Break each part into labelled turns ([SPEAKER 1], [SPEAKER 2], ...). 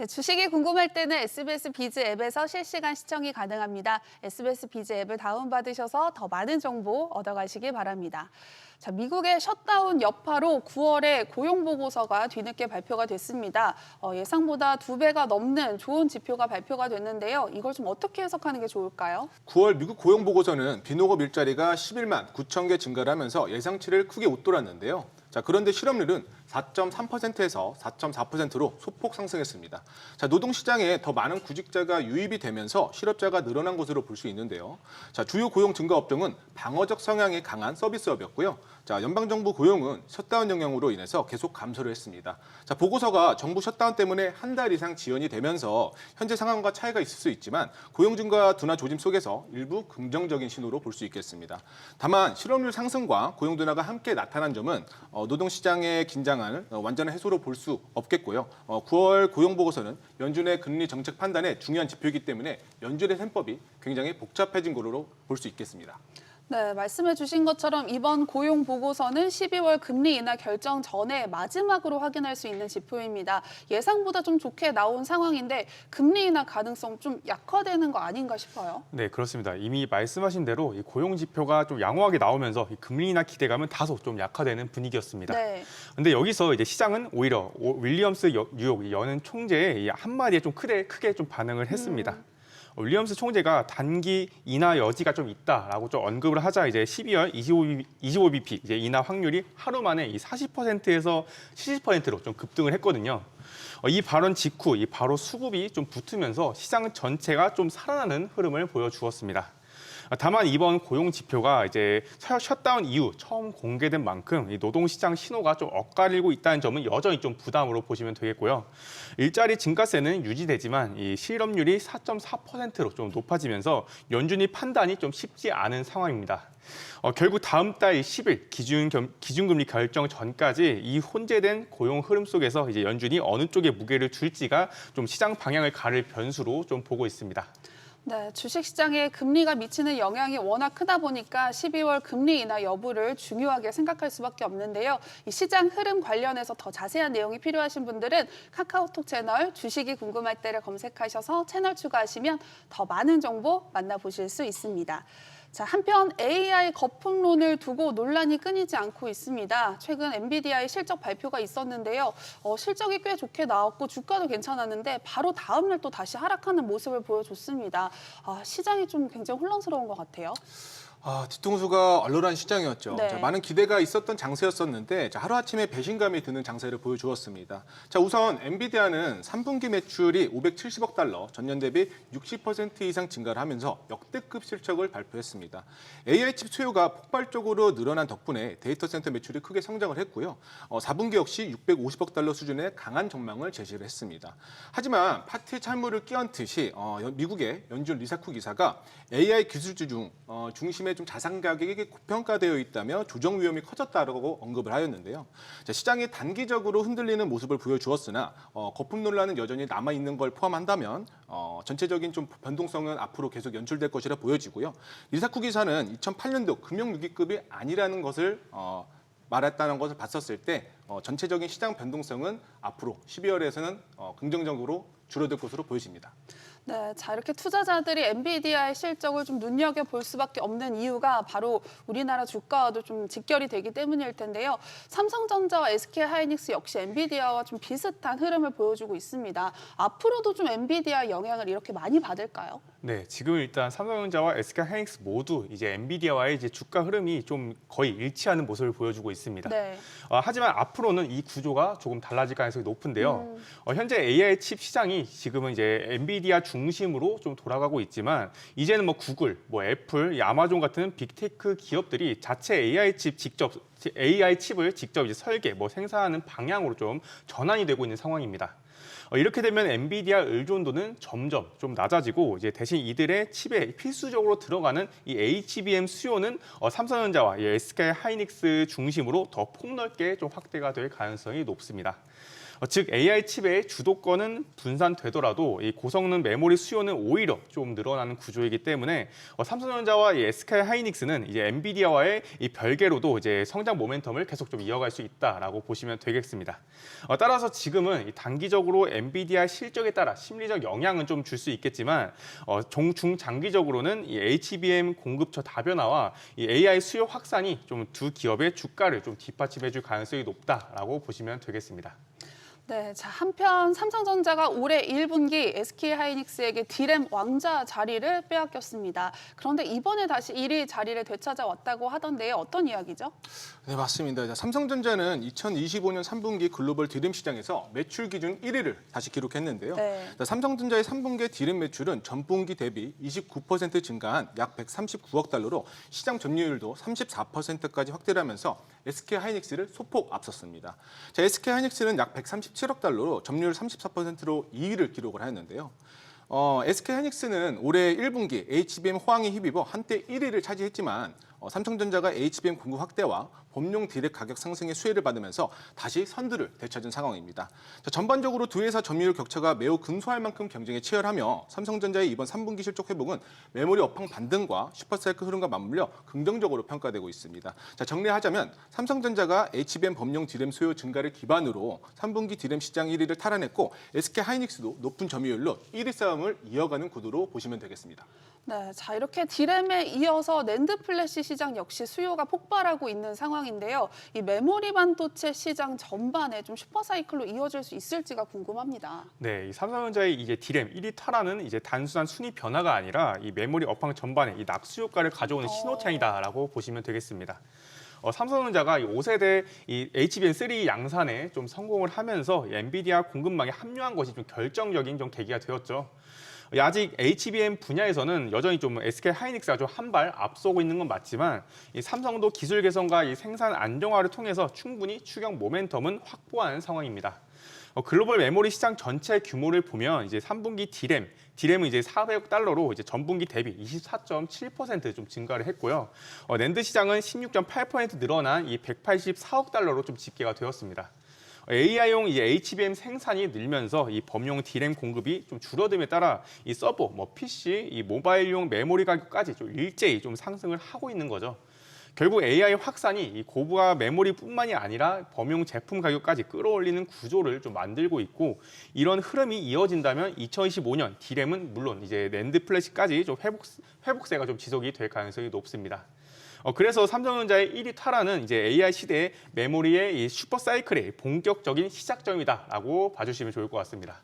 [SPEAKER 1] 네, 주식이 궁금할 때는 SBS 비즈 앱에서 실시간 시청이 가능합니다. SBS 비즈 앱을 다운받으셔서 더 많은 정보 얻어가시기 바랍니다. 자, 미국의 셧다운 여파로 9월에 고용 보고서가 뒤늦게 발표가 됐습니다. 어, 예상보다 두 배가 넘는 좋은 지표가 발표가 됐는데요. 이걸 좀 어떻게 해석하는 게 좋을까요?
[SPEAKER 2] 9월 미국 고용 보고서는 비농업 일자리가 11만 9천 개 증가를 하면서 예상치를 크게 웃돌았는데요. 자, 그런데 실업률은 4.3%에서 4.4%로 소폭 상승했습니다. 자, 노동 시장에 더 많은 구직자가 유입이 되면서 실업자가 늘어난 것으로 볼 수 있는데요. 자, 주요 고용 증가 업종은 방어적 성향이 강한 서비스업이었고요. 자, 연방정부 고용은 셧다운 영향으로 인해서 계속 감소를 했습니다. 자, 보고서가 정부 셧다운 때문에 한 달 이상 지연이 되면서 현재 상황과 차이가 있을 수 있지만 고용 증가 둔화 조짐 속에서 일부 긍정적인 신호로 볼 수 있겠습니다. 다만 실업률 상승과 고용 둔화가 함께 나타난 점은 어, 노동 시장의 긴장 을 어, 완전한 해소로 볼 수 없겠고요. 어, 9월 고용 보고서는 연준의 금리 정책 판단에 중요한 지표이기 때문에 연준의 셈법이 굉장히 복잡해진 거로 볼 수 있겠습니다.
[SPEAKER 1] 네, 말씀해 주신 것처럼 이번 고용 보고서는 12월 금리 인하 결정 전에 마지막으로 확인할 수 있는 지표입니다. 예상보다 좀 좋게 나온 상황인데 금리 인하 가능성 좀 약화되는 거 아닌가 싶어요.
[SPEAKER 3] 네, 그렇습니다. 이미 말씀하신 대로 이 고용 지표가 좀 양호하게 나오면서 이 금리 인하 기대감은 다소 좀 약화되는 분위기였습니다.
[SPEAKER 1] 네.
[SPEAKER 3] 근데 여기서 이제 시장은 오히려 오- 윌리엄스 여- 뉴욕 이 여는 총재의 이 한마디에 좀 크게 크게 좀 반응을 했습니다. 어, 윌리엄스 총재가 단기 인하 여지가 좀 있다라고 좀 언급을 하자 이제 12월 25, 25bp 이제 인하 확률이 하루 만에 이 40%에서 70%로 좀 급등을 했거든요. 어, 이 발언 직후 이 바로 수급이 좀 붙으면서 시장 전체가 좀 살아나는 흐름을 보여주었습니다. 아, 다만 이번 고용 지표가 이제 셔- 셧다운 이후 처음 공개된 만큼 이 노동시장 신호가 좀 엇갈리고 있다는 점은 여전히 좀 부담으로 보시면 되겠고요. 일자리 증가세는 유지되지만 이 실업률이 4.4%로 좀 높아지면서 연준이 판단이 좀 쉽지 않은 상황입니다. 어, 결국 다음 달 10일 기준 겸- 기준금리 결정 전까지 이 혼재된 고용 흐름 속에서 이제 연준이 어느 쪽에 무게를 줄지가 좀 시장 방향을 가를 변수로 좀 보고 있습니다.
[SPEAKER 1] 네, 주식시장에 금리가 미치는 영향이 워낙 크다 보니까 12월 금리 인하 여부를 중요하게 생각할 수밖에 없는데요. 이 시장 흐름 관련해서 더 자세한 내용이 필요하신 분들은 카카오톡 채널 주식이 궁금할 때를 검색하셔서 채널 추가하시면 더 많은 정보 만나보실 수 있습니다. 자, 한편 AI 거품론을 두고 논란이 끊이지 않고 있습니다. 최근 엔비디아의 실적 발표가 있었는데요. 어, 실적이 꽤 좋게 나왔고 주가도 괜찮았는데 바로 다음 날 또 다시 하락하는 모습을 보여줬습니다. 아, 시장이 좀 굉장히 혼란스러운 것 같아요.
[SPEAKER 2] 아, 뒤통수가 얼얼한 시장이었죠.
[SPEAKER 1] 네.
[SPEAKER 2] 자, 많은 기대가 있었던 장세였었는데 자, 하루아침에 배신감이 드는 장세를 보여주었습니다. 자, 우선 엔비디아는 3분기 매출이 570억 달러, 전년 대비 60% 이상 증가를 하면서 역대급 실적을 발표했습니다. AI 칩 수요가 폭발적으로 늘어난 덕분에 데이터 센터 매출이 크게 성장을 했고요. 어, 4분기 역시 650억 달러 수준의 강한 전망을 제시를 했습니다. 하지만 파티 찬물을 끼얹듯이 어, 연- 미국의 연준 리사쿠 기사가 AI 기술주 중 어, 중심 에 좀 자산 가격이 고평가되어 있다며 조정 위험이 커졌다라고 언급을 하였는데요. 자, 시장이 단기적으로 흔들리는 모습을 보여주었으나 어, 거품 논란은 여전히 남아 있는 걸 포함한다면 어, 전체적인 좀 변동성은 앞으로 계속 연출될 것이라 보여지고요. 리사쿠 기사는 2008년도 금융 위기급이 아니라는 것을 어, 말했다는 것을 봤었을 때 어, 전체적인 시장 변동성은 앞으로 12월에서는 어, 긍정적으로 줄어들 것으로 보여집니다.
[SPEAKER 1] 네, 자 이렇게 투자자들이 엔비디아의 실적을 좀 눈여겨 볼 수밖에 없는 이유가 바로 우리나라 주가와도 좀 직결이 되기 때문일 텐데요. 삼성전자와 SK 하이닉스 역시 엔비디아와 좀 비슷한 흐름을 보여주고 있습니다. 앞으로도 좀 엔비디아 영향을 이렇게 많이 받을까요?
[SPEAKER 3] 네, 지금 일단 삼성전자와 SK 하이닉스 모두 이제 엔비디아와의 이제 주가 흐름이 좀 거의 일치하는 모습을 보여주고 있습니다.
[SPEAKER 1] 네.
[SPEAKER 3] 어, 하지만 앞으로는 이 구조가 조금 달라질 가능성이 높은데요.
[SPEAKER 1] 음.
[SPEAKER 3] 어, 현재 AI 칩 시장이 지금은 이제 엔비디아 중심으로 좀 돌아가고 있지만 이제는 뭐 구글, 뭐 애플, 이 아마존 같은 빅테크 기업들이 자체 AI 칩 직접 AI 칩을 직접 이제 설계, 뭐 생산하는 방향으로 좀 전환이 되고 있는 상황입니다. 어, 이렇게 되면 엔비디아 의존도는 점점 좀 낮아지고 이제 대신 이들의 칩에 필수적으로 들어가는 이 HBM 수요는 어, 삼성전자와 이 SK 하이닉스 중심으로 더 폭넓게 좀 확대가 될 가능성이 높습니다. 어, 즉 AI 칩의 주도권은 분산되더라도 이 고성능 메모리 수요는 오히려 좀 늘어나는 구조이기 때문에 어, 삼성전자와 이 SK 하이닉스는 이제 엔비디아와의 이 별개로도 이제 성장 모멘텀을 계속 좀 이어갈 수 있다라고 보시면 되겠습니다. 어, 따라서 지금은 이 단기적으로 엔비디아 실적에 따라 심리적 영향은 좀 줄 수 있겠지만 어, 종, 중 장기적으로는 이 HBM 공급처 다변화와 이 AI 수요 확산이 좀 두 기업의 주가를 좀 뒷받침해줄 가능성이 높다라고 보시면 되겠습니다.
[SPEAKER 1] 네, 자 한편 삼성전자가 올해 1분기 SK 하이닉스에게 디램 왕자 자리를 빼앗겼습니다. 그런데 이번에 다시 1위 자리를 되찾아왔다고 하던데요. 어떤 이야기죠?
[SPEAKER 2] 네, 맞습니다. 자, 삼성전자는 2025년 3분기 글로벌 디램 시장에서 매출 기준 1위를 다시 기록했는데요.
[SPEAKER 1] 네.
[SPEAKER 2] 자, 삼성전자의 3분기 디램 매출은 전분기 대비 29% 증가한 약 139억 달러로 시장 점유율도 34%까지 확대를 하면서 SK 하이닉스를 소폭 앞섰습니다. 자, SK 하이닉스는 약 137억 달러로 점유율 34%로 2위를 기록을 하였는데요. 어, SK 하이닉스는 올해 1분기 HBM 호황에 힘입어 한때 1위를 차지했지만 어, 삼성전자가 HBM 공급 확대와 범용 디렉 가격 상승의 수혜를 받으면서 다시 선두를 되찾은 상황입니다. 자, 전반적으로 두 회사 점유율 격차가 매우 근소할 만큼 경쟁에 치열하며 삼성전자의 이번 3분기 실적 회복은 메모리 업황 반등과 슈퍼사이클 흐름과 맞물려 긍정적으로 평가되고 있습니다. 자, 정리하자면 삼성전자가 HBM 범용 디램 수요 증가를 기반으로 3분기 디램 시장 1위를 탈환했고 SK 하이닉스도 높은 점유율로 1위 싸움을 이어가는 구도로 보시면 되겠습니다.
[SPEAKER 1] 네, 자 이렇게 디램에 이어서 낸드 플래시 시장 역시 수요가 폭발하고 있는 상황인데요. 이 메모리 반도체 시장 전반에 좀 슈퍼사이클로 이어질 수 있을지가 궁금합니다.
[SPEAKER 3] 네, 이 삼성전자의 이제 디램 1위 탈환은 이제 단순한 순위 변화가 아니라 이 메모리 업황 전반에 이 낙수 효과를 가져오는 신호탄이다라고 보시면 되겠습니다. 어, 삼성전자가 이 5세대 이 HBM3 양산에 좀 성공을 하면서 이 엔비디아 공급망에 합류한 것이 좀 결정적인 좀 계기가 되었죠. 이 아직 HBM 분야에서는 여전히 좀 SK 하이닉스가 좀 한 발 앞서고 있는 건 맞지만 이 삼성도 기술 개선과 이 생산 안정화를 통해서 충분히 추격 모멘텀은 확보한 상황입니다. 어, 글로벌 메모리 시장 전체 규모를 보면 이제 3분기 디램, 디램은 이제 400억 달러로 이제 전분기 대비 24.7%좀 증가를 했고요. 어, 낸드 시장은 16.8% 늘어난 이 184억 달러로 좀 집계가 되었습니다. 어, AI용 이제 HBM 생산이 늘면서 이 범용 디램 공급이 좀 줄어듦에 따라 이 서버, 뭐 PC, 이 모바일용 메모리 가격까지 좀 일제히 좀 상승을 하고 있는 거죠. 결국 AI 확산이 이 고부가 메모리뿐만이 아니라 범용 제품 가격까지 끌어올리는 구조를 좀 만들고 있고 이런 흐름이 이어진다면 2025년 디램은 물론 이제 낸드 플래시까지 좀 회복 회복세가 좀 지속이 될 가능성이 높습니다. 어, 그래서 삼성전자의 1위 탈환은 이제 AI 시대의 메모리의 이 슈퍼 사이클의 본격적인 시작점이다라고 봐주시면 좋을 것 같습니다.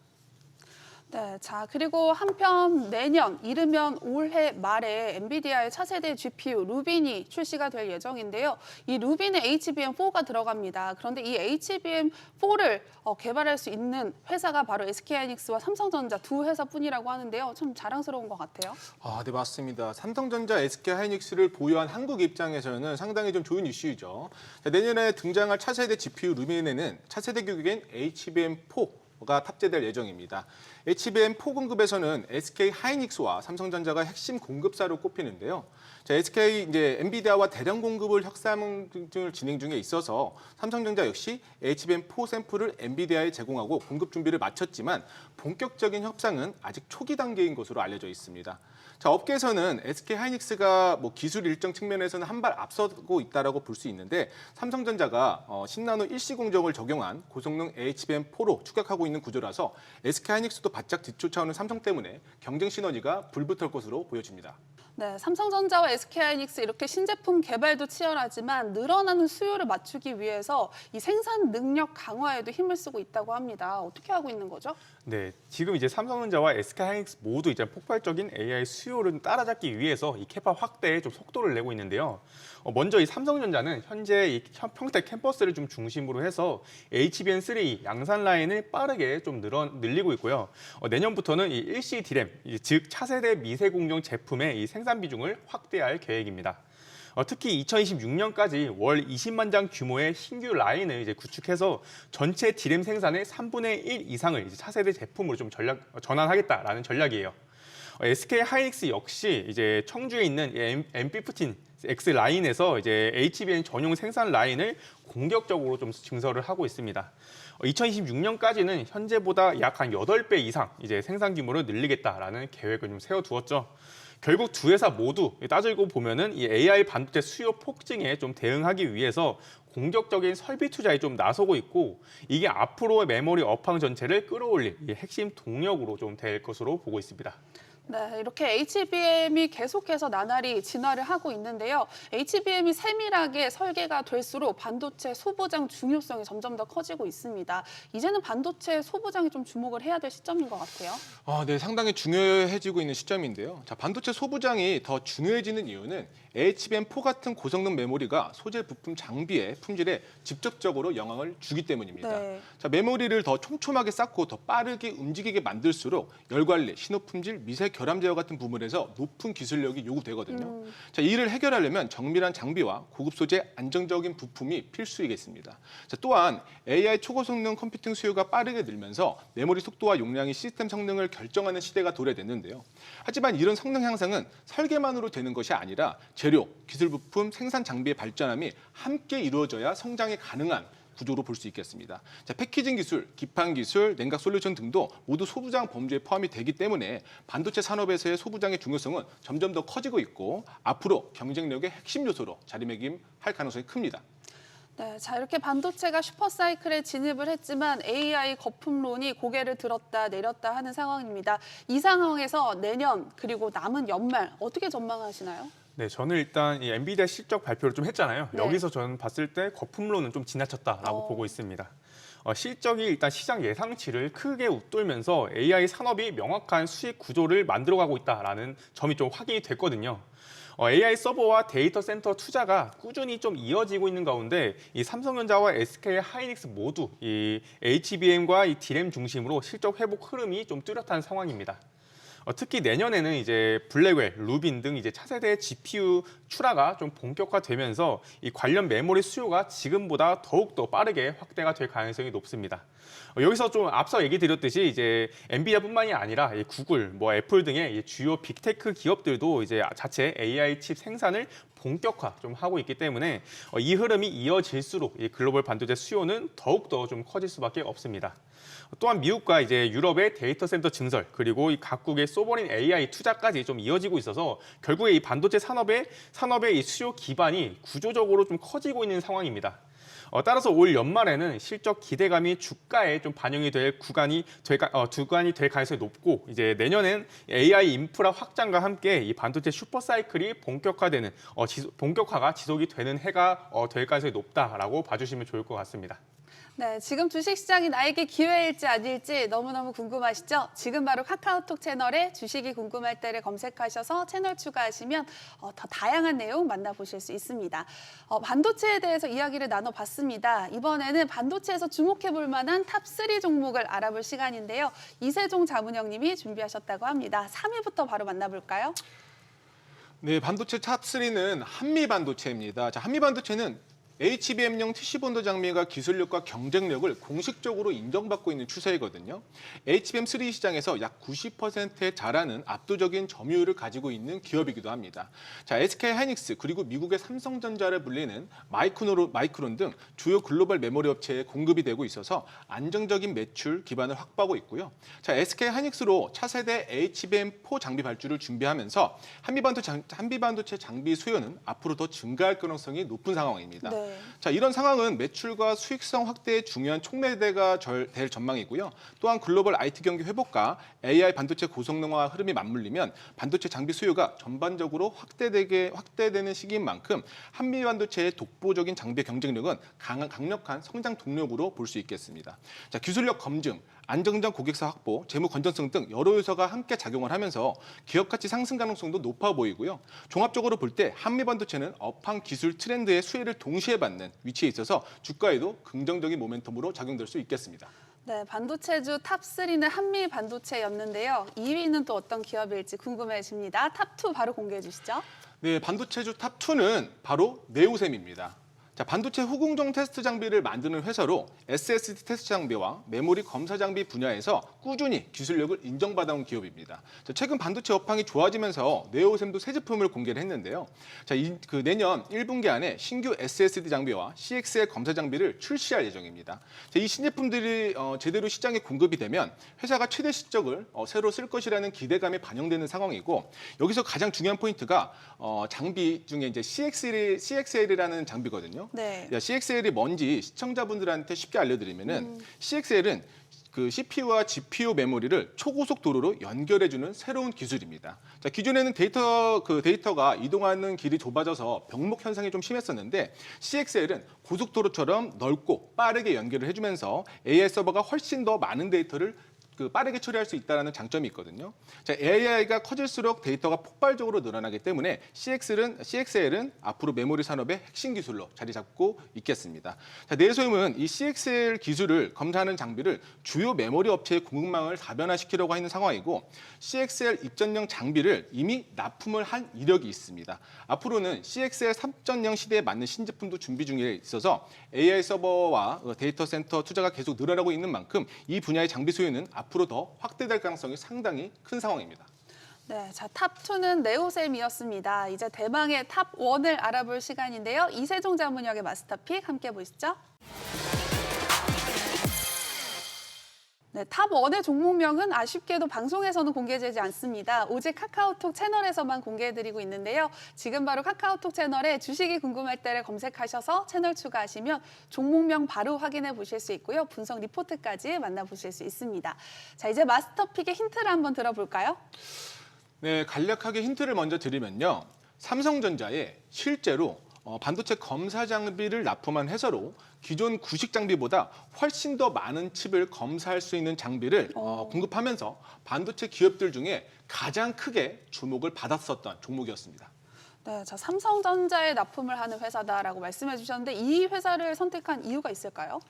[SPEAKER 1] 네, 자 그리고 한편 내년 이르면 올해 말에 엔비디아의 차세대 GPU 루빈이 출시가 될 예정인데요. 이 루빈에 HBM4가 들어갑니다. 그런데 이 HBM4를 어, 개발할 수 있는 회사가 바로 SK하이닉스와 삼성전자 두 회사뿐이라고 하는데요. 참 자랑스러운 것 같아요.
[SPEAKER 2] 아, 네 맞습니다. 삼성전자, SK 하이닉스를 보유한 한국 입장에서는 상당히 좀 좋은 이슈이죠. 자, 내년에 등장할 차세대 GPU 루민에는 차세대 규격인 HBM4 가 탑재될 예정입니다. HBM4 공급에서는 SK 하이닉스와 삼성전자가 핵심 공급사로 꼽히는데요. 자, SK 이제 엔비디아와 대량 공급을 협상 등을 진행 중에 있어서 삼성전자 역시 HBM4 샘플을 엔비디아에 제공하고 공급 준비를 마쳤지만 본격적인 협상은 아직 초기 단계인 것으로 알려져 있습니다. 자, 업계에서는 SK 하이닉스가 뭐 기술 일정 측면에서는 한 발 앞서고 있다라고 볼 수 있는데 삼성전자가 어, 신나노 일시 공정을 적용한 고성능 HBM4로 추격하고 있는 구조라서 SK 하이닉스도 바짝 뒤쫓아오는 삼성 때문에 경쟁 시너지가 불붙을 것으로 보여집니다.
[SPEAKER 1] 네, 삼성전자와 SK하이닉스 이렇게 신제품 개발도 치열하지만 늘어나는 수요를 맞추기 위해서 이 생산 능력 강화에도 힘을 쓰고 있다고 합니다. 어떻게 하고 있는 거죠?
[SPEAKER 3] 네, 지금 이제 삼성전자와 SK하이닉스 모두 이제 폭발적인 AI 수요를 따라잡기 위해서 이 캐파 확대에 좀 속도를 내고 있는데요. 어, 먼저 이 삼성전자는 현재 이 현- 평택 캠퍼스를 좀 중심으로 해서 HBM3 양산 라인을 빠르게 좀 늘어 늘리고 있고요. 어, 내년부터는 이 일시 디램, 이즉 차세대 미세 공정 제품의 이 생산 비중을 확대할 계획입니다. 어, 특히 2026년까지 월 20만 장 규모의 신규 라인을 이제 구축해서 전체 디램 생산의 3분의 1 이상을 이제 차세대 제품으로 좀 전략 어, 전환하겠다라는 전략이에요. 어, SK 하이닉스 역시 이제 청주에 있는 MP15 X 라인에서 이제 HBM 전용 생산 라인을 공격적으로 좀 증설을 하고 있습니다. 2026년까지는 현재보다 약 한 8배 이상 이제 생산 규모를 늘리겠다라는 계획을 좀 세워두었죠. 결국 두 회사 모두 따지고 보면은 이 AI 반도체 수요 폭증에 좀 대응하기 위해서 공격적인 설비 투자에 좀 나서고 있고 이게 앞으로의 메모리 업황 전체를 끌어올릴 이 핵심 동력으로 좀 될 것으로 보고 있습니다.
[SPEAKER 1] 네, 이렇게 HBM이 계속해서 나날이 진화를 하고 있는데요. HBM이 세밀하게 설계가 될수록 반도체 소부장 중요성이 점점 더 커지고 있습니다. 이제는 반도체 소부장이 좀 주목을 해야 될 시점인 것 같아요.
[SPEAKER 2] 아, 네, 상당히 중요해지고 있는 시점인데요. 자, 반도체 소부장이 더 중요해지는 이유는 HBM4 같은 고성능 메모리가 소재 부품 장비의 품질에 직접적으로 영향을 주기 때문입니다.
[SPEAKER 1] 네.
[SPEAKER 2] 자, 메모리를 더 촘촘하게 쌓고 더 빠르게 움직이게 만들수록 열 관리, 신호 품질, 미세 결함 제어 같은 부분에서 높은 기술력이 요구되거든요. 자, 이를 해결하려면 정밀한 장비와 고급 소재, 안정적인 부품이 필수이겠습니다. 자, 또한 AI 초고성능 컴퓨팅 수요가 빠르게 늘면서 메모리 속도와 용량이 시스템 성능을 결정하는 시대가 도래됐는데요. 하지만 이런 성능 향상은 설계만으로 되는 것이 아니라 재료, 기술 부품, 생산 장비의 발전함이 함께 이루어져야 성장이 가능한 구조로 볼 수 있겠습니다. 자, 패키징 기술, 기판 기술, 냉각 솔루션 등도 모두 소부장 범주에 포함이 되기 때문에 반도체 산업에서의 소부장의 중요성은 점점 더 커지고 있고 앞으로 경쟁력의 핵심 요소로 자리매김할 가능성이 큽니다.
[SPEAKER 1] 네, 자 이렇게 반도체가 슈퍼사이클에 진입을 했지만 AI 거품론이 고개를 들었다 내렸다 하는 상황입니다. 이 상황에서 내년 그리고 남은 연말 어떻게 전망하시나요?
[SPEAKER 3] 네, 저는 일단 이 엔비디아 실적 발표를 좀 했잖아요.
[SPEAKER 1] 네.
[SPEAKER 3] 여기서 저는 봤을 때 거품론은 좀 지나쳤다라고
[SPEAKER 1] 어.
[SPEAKER 3] 보고 있습니다. 어, 실적이 일단 시장 예상치를 크게 웃돌면서 AI 산업이 명확한 수익 구조를 만들어가고 있다라는 점이 좀 확인이 됐거든요. 어, AI 서버와 데이터 센터 투자가 꾸준히 좀 이어지고 있는 가운데 이 삼성전자와 SK 하이닉스 모두 이 HBM과 이 D램 중심으로 실적 회복 흐름이 좀 뚜렷한 상황입니다. 어, 특히 내년에는 이제 블랙웰, 루빈 등 이제 차세대 GPU 출하가 좀 본격화되면서 이 관련 메모리 수요가 지금보다 더욱 더 빠르게 확대가 될 가능성이 높습니다. 어, 여기서 좀 앞서 얘기 드렸듯이 이제 엔비디아뿐만이 아니라 이 구글, 뭐 애플 등의 이 주요 빅테크 기업들도 이제 자체 AI 칩 생산을 본격화 좀 하고 있기 때문에 어, 이 흐름이 이어질수록 이 글로벌 반도체 수요는 더욱 더 좀 커질 수밖에 없습니다. 또한 미국과 이제 유럽의 데이터 센터 증설 그리고 이 각국의 소버린 AI 투자까지 좀 이어지고 있어서 결국에 이 반도체 산업의 산업의 이 수요 기반이 구조적으로 좀 커지고 있는 상황입니다. 어, 따라서 올 연말에는 실적 기대감이 주가에 좀 반영이 될 구간이 될, 가- 어, 주간이 될 가능성이 높고 이제 내년엔 AI 인프라 확장과 함께 이 반도체 슈퍼 사이클이 본격화되는 어, 지속- 본격화가 지속이 되는 해가 어, 될 가능성이 높다라고 봐주시면 좋을 것 같습니다.
[SPEAKER 1] 네, 지금 주식시장이 나에게 기회일지 아닐지 너무너무 궁금하시죠? 지금 바로 카카오톡 채널에 주식이 궁금할 때를 검색하셔서 채널 추가하시면 어, 더 다양한 내용 만나보실 수 있습니다. 어, 반도체에 대해서 이야기를 나눠봤습니다. 이번에는 반도체에서 주목해볼 만한 탑3 종목을 알아볼 시간인데요. 이세종 자문형님이 준비하셨다고 합니다. 3위부터 바로 만나볼까요?
[SPEAKER 2] 네, 반도체 탑3는 한미 반도체입니다. 자, 한미 반도체는 HBM용 TC본도 장비가 기술력과 경쟁력을 공식적으로 인정받고 있는 추세이거든요. HBM3 시장에서 약 90%에 달하는 압도적인 점유율을 가지고 있는 기업이기도 합니다. 자, SK 하이닉스 그리고 미국의 삼성전자를 불리는 마이크론, 마이크론 등 주요 글로벌 메모리 업체에 공급이 되고 있어서 안정적인 매출 기반을 확보하고 있고요. 자, SK 하이닉스로 차세대 HBM4 장비 발주를 준비하면서 한미반도체, 장- 한미반도체 장비 수요는 앞으로 더 증가할 가능성이 높은 상황입니다.
[SPEAKER 1] 네.
[SPEAKER 2] 자, 이런 상황은 매출과 수익성 확대에 중요한 촉매대가 절- 될 전망이고요. 또한 글로벌 IT 경기 회복과 AI 반도체 고성능화 흐름이 맞물리면 반도체 장비 수요가 전반적으로 확대되게 확대되는 시기인 만큼 한미 반도체의 독보적인 장비 경쟁력은 강한 강력한 성장 동력으로 볼 수 있겠습니다. 자, 기술력 검증, 안정적 고객사 확보, 재무 건전성 등 여러 요소가 함께 작용을 하면서 기업 가치 상승 가능성도 높아 보이고요. 종합적으로 볼 때 한미 반도체는 업황 기술 트렌드의 수혜를 동시에 받는 위치에 있어서 주가에도 긍정적인 모멘텀으로 작용될 수 있겠습니다.
[SPEAKER 1] 네, 반도체주 탑3는 한미 반도체였는데요. 2위는 또 어떤 기업일지 궁금해집니다. 탑2 바로 공개해 주시죠.
[SPEAKER 2] 네, 반도체주 탑2는 바로 네오셈입니다. 자, 반도체 후공정 테스트 장비를 만드는 회사로 SSD 테스트 장비와 메모리 검사 장비 분야에서 꾸준히 기술력을 인정받아온 기업입니다. 자, 최근 반도체 업황이 좋아지면서 네오셈도 새 제품을 공개를 했는데요. 자, 이, 그 내년 1분기 안에 신규 SSD 장비와 CXL 검사 장비를 출시할 예정입니다. 자, 이 신제품들이 어, 제대로 시장에 공급이 되면 회사가 최대 실적을 어, 새로 쓸 것이라는 기대감이 반영되는 상황이고 여기서 가장 중요한 포인트가 어, 장비 중에 이제 CXL, CXL이라는 장비거든요.
[SPEAKER 1] 네.
[SPEAKER 2] 야, CXL이 뭔지 시청자분들한테 쉽게 알려드리면은 CXL은 그 CPU와 GPU 메모리를 초고속 도로로 연결해주는 새로운 기술입니다. 자, 기존에는 데이터 그 데이터가 이동하는 길이 좁아져서 병목 현상이 좀 심했었는데 CXL은 고속도로처럼 넓고 빠르게 연결을 해주면서 AI 서버가 훨씬 더 많은 데이터를 그 빠르게 처리할 수 있다는 장점이 있거든요. 자, AI가 커질수록 데이터가 폭발적으로 늘어나기 때문에 CXL은, CXL은 앞으로 메모리 산업의 핵심 기술로 자리 잡고 있겠습니다. 자, 내소임은 이 CXL 기술을 검사하는 장비를 주요 메모리 업체의 공급망을 다변화시키려고 하는 상황이고 CXL 입전용 장비를 이미 납품을 한 이력이 있습니다. 앞으로는 CXL 3.0 시대에 맞는 신제품도 준비 중에 있어서 AI 서버와 어, 데이터 센터 투자가 계속 늘어나고 있는 만큼 이 분야의 장비 수요는 앞 으로 더 확대될 가능성이 상당히 큰 상황입니다.
[SPEAKER 1] 네, 자, 탑2는 네오셈이었습니다. 이제 대망의 탑1을 알아볼 시간인데요. 이세종 자문역의 마스터픽 함께 보시죠. 네, 탑 1의 종목명은 아쉽게도 방송에서는 공개되지 않습니다. 오직 카카오톡 채널에서만 공개해드리고 있는데요. 지금 바로 카카오톡 채널에 주식이 궁금할 때를 검색하셔서 채널 추가하시면 종목명 바로 확인해 보실 수 있고요. 분석 리포트까지 만나보실 수 있습니다. 자, 이제 마스터픽의 힌트를 한번 들어볼까요?
[SPEAKER 2] 네, 간략하게 힌트를 먼저 드리면요. 삼성전자에 실제로 어, 반도체 검사 장비를 납품한 회사로 기존 구식 장비보다 훨씬 더 많은 칩을 검사할 수 있는 장비를 어, 공급하면서 반도체 기업들 중에 가장 크게 주목을 받았었던 종목이었습니다.
[SPEAKER 1] 네, 자 삼성전자에 납품을 하는 회사다라고 말씀해 주셨는데 이 회사를 선택한 이유가 있을까요?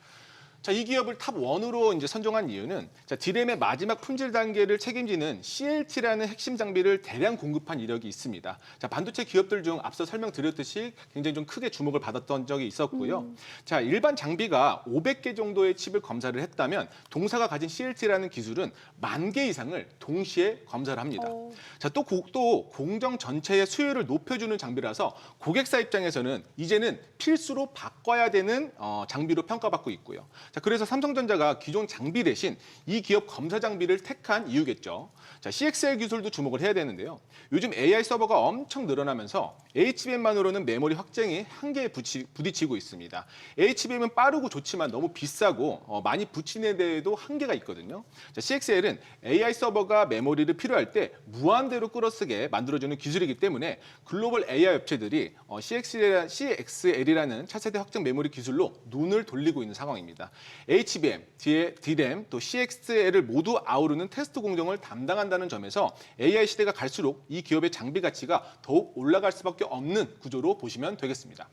[SPEAKER 2] 자, 이 기업을 탑 1으로 이제 선정한 이유는 자, 디램의 마지막 품질 단계를 책임지는 CLT라는 핵심 장비를 대량 공급한 이력이 있습니다. 자, 반도체 기업들 중 앞서 설명드렸듯이 굉장히 좀 크게 주목을 받았던 적이 있었고요. 자, 일반 장비가 500개 정도의 칩을 검사를 했다면 동사가 가진 CLT라는 기술은 만 개 이상을 동시에 검사를 합니다.
[SPEAKER 1] 오.
[SPEAKER 2] 자, 또, 고- 또 공정 전체의 수요를 높여주는 장비라서 고객사 입장에서는 이제는 필수로 바꿔야 되는 어, 장비로 평가받고 있고요. 자, 그래서 삼성전자가 기존 장비 대신 이 기업 검사 장비를 택한 이유겠죠. 자, CXL 기술도 주목을 해야 되는데요. 요즘 AI 서버가 엄청 늘어나면서 HBM만으로는 메모리 확장이 한계에 부딪히고 있습니다. HBM은 빠르고 좋지만 너무 비싸고 어, 많이 붙이는 데에도 한계가 있거든요. 자, CXL은 AI 서버가 메모리를 필요할 때 무한대로 끌어쓰게 만들어주는 기술이기 때문에 글로벌 AI 업체들이 어, CXL, CXL이라는 차세대 확장 메모리 기술로 눈을 돌리고 있는 상황입니다. HBM, D램, 또 CXL을 모두 아우르는 테스트 공정을 담당한다는 점에서 AI 시대가 갈수록 이 기업의 장비 가치가 더욱 올라갈 수밖에 없는 구조로 보시면 되겠습니다.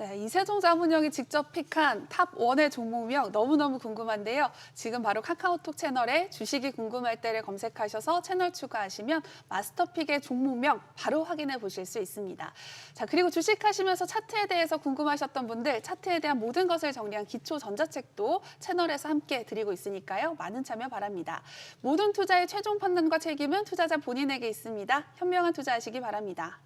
[SPEAKER 1] 네, 이세종 자문역이 직접 픽한 탑1의 종목명 너무너무 궁금한데요. 지금 바로 카카오톡 채널에 주식이 궁금할 때를 검색하셔서 채널 추가하시면 마스터픽의 종목명 바로 확인해 보실 수 있습니다. 자, 그리고 주식하시면서 차트에 대해서 궁금하셨던 분들 차트에 대한 모든 것을 정리한 기초 전자책도 채널에서 함께 드리고 있으니까요. 많은 참여 바랍니다. 모든 투자의 최종 판단과 책임은 투자자 본인에게 있습니다. 현명한 투자하시기 바랍니다.